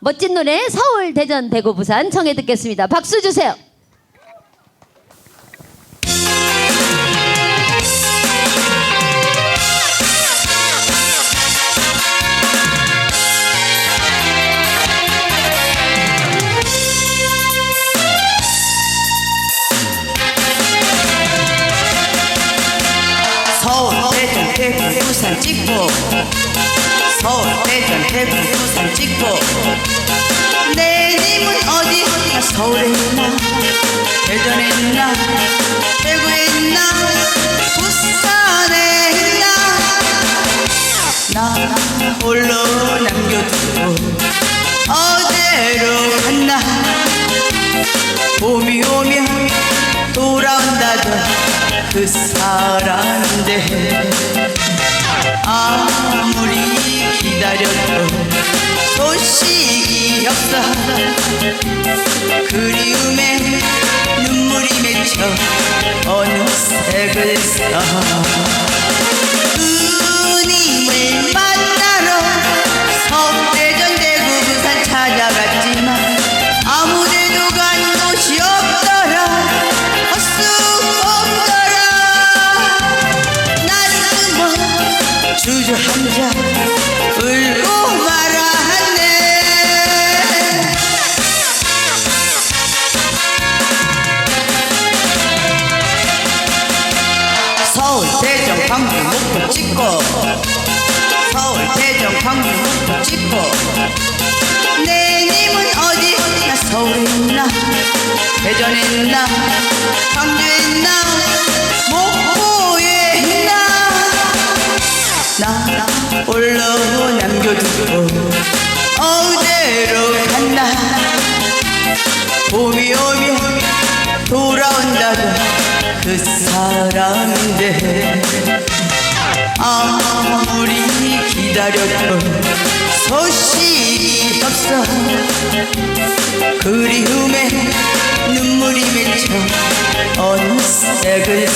멋진 노래 서울, 대전, 대구, 부산 청해 듣겠습니다. 박수 주세요. 서울 대전 대구 부산 찍고 서울 대구 부산 찍고. 내 집은 어디? 나 서울에 있나. 대전에 있나. 대구에 있나. 부산에 있나. 나 홀로 남겨두고 어디로 갔나? 봄이 오면 돌아온다던 그 사람인데 소식이 없어. 그리움에 눈물이 맺혀 어느새 그랬어 그님을 만나러 서대전 대구 부산 찾아갔지만 아무데도 간 곳이 없더라. 할수 없더라. 나는 뭐 주저앉아 울고 광주 목포 찍고 서울 대전 광주 목포 찍고 내 님은 어디 나 서울에 있나? 대전에 있나? 광주에 있나? 목포에 있나? 나 홀로 남겨두고 어디로 갔나? 봄이 오면 돌아온다던 그 사람인데 아무리 기다려도 소식이 없어. 그리움에 눈물이 맺혀 어느새 그랬